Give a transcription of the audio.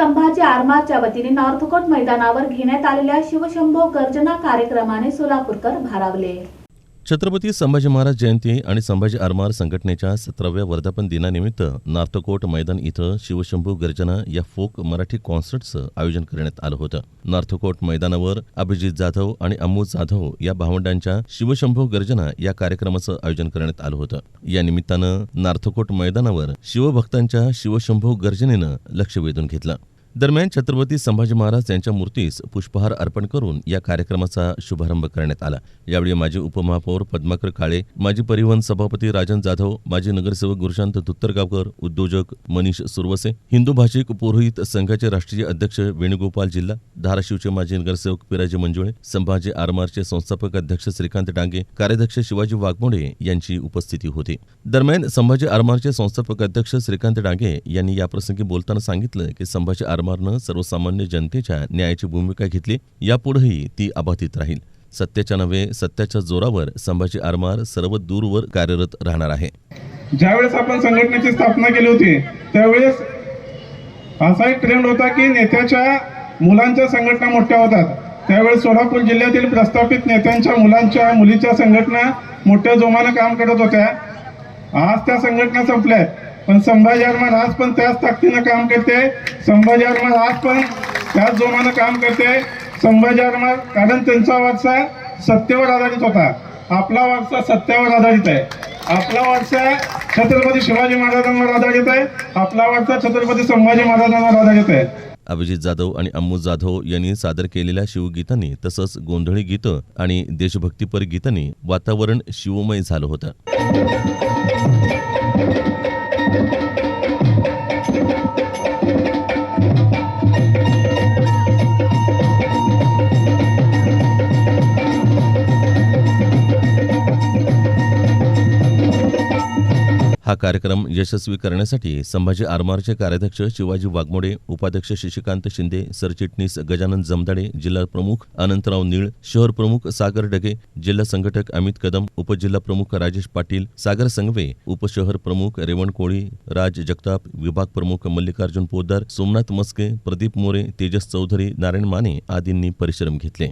संभाजी आरमारच्या वतीने नॉर्थकोट मैदानावर घेण्यात आलेल्या शिवशंभो गर्जना कार्यक्रमाने सोलापूरकर भारावले. छत्रपती संभाजी महाराज जयंती आणि संभाजी आरमार संघटनेच्या सतराव्या वर्धापन दिनानिमित्त नार्थकोट मैदान इथं शिवशंभू गर्जना या फोक मराठी कॉन्सर्टचं आयोजन करण्यात आलं होतं. नार्थकोट मैदानावर अभिजित जाधव आणि अमू जाधव या भावंडांच्या शिवशंभू गर्जना या कार्यक्रमाचं आयोजन करण्यात आलं होतं. या निमित्तानं नार्थकोट मैदानावर शिवभक्तांच्या शिवशंभू गर्जनेनं लक्ष वेधून घेतलं. दरम्यान छत्रपती संभाजी महाराज यांच्या मूर्तीस पुष्पहार अर्पण करून या कार्यक्रमाचा शुभारंभ करण्यात आला. यावेळी माजी उपमहापौर पद्माकर काळे माजी परिवहन सभापती राजन जाधव माजी नगरसेवक गुरुशांत धुत्तरगावकर उद्योजक मनीष सुरवसे हिंदू भाषिक पुरोहित संघाचे राष्ट्रीय अध्यक्ष वेणुगोपाल जिल्हा धाराशिवचे माजी नगरसेवक पिराजी मंजुळे संभाजी आरमारचे संस्थापक अध्यक्ष श्रीकांत डांगे कार्याध्यक्ष शिवाजी वाघमोडे यांची उपस्थिती होती. दरम्यान संभाजी आरमारचे संस्थापक अध्यक्ष श्रीकांत डांगे यांनी याप्रसंगी बोलताना सांगितलं की संभाजी परमारनं सर्वसामान्य जनतेच्या न्यायाची भूमिका घेतली यापुढेही ती अबाधित राहील. सत्याच्या नव्हे सत्याच्या जोरावर संभाजी आरमार सर्व दूरवर कार्यरत राहणार आहे. ज्यावेळेस आपण संघटनेची स्थापना केली होती त्यावेळेस असा एक ट्रेंड होता की नेत्याच्या मुलांच्या संघटना मोठ्या होतात. त्यावेळेस सोलापूर जिल्ह्यातील प्रस्थापित नेत्यांच्या मुलांच्या मुलीच्या संघटना मोठ्या जोमानं काम करत होत्या. आज त्या संघटना संपल्या पण संभाजी आरमार आज पण त्याच ताकदीनं काम करते. संभाजी आरमार आज पण त्याच जोमानं काम करते. संभाजी आरमार कारण त्यांचा वारसा सत्तेवर आधारित होता. आपला वारसा सत्यावर आधारित आहे. आपला वारसा छत्रपती शिवाजी महाराजांवर आधारित आहे. आपला वारसा छत्रपती संभाजी महाराजांवर आधारित आहे. अभिजित जाधव आणि अम्मू जाधव यांनी सादर केलेल्या शिवगीतांनी तसंच गोंधळी गीतं आणि देशभक्तीपर गीतांनी वातावरण शिवमय झालं होतं. हा कार्यक्रम यशस्वी करण्यासाठी संभाजी आरमारचे कार्याध्यक्ष शिवाजी वाघमोडे उपाध्यक्ष शशिकांत शिंदे सरचिटणीस गजानन जमदाडे जिल्हा प्रमुख अनंतराव निळ शहर प्रमुख सागर डगे जिल्हा संघटक अमित कदम उपजिल्हा प्रमुख राजेश पाटील सागर संघवे उपशहर प्रमुख रेवण कोळी राज जगताप विभाग प्रमुख मल्लिकार्जुन पोद्दार सोमनाथ मस्के प्रदीप मोरे तेजस चौधरी नारायण माने आदींनी परिश्रम घेतले.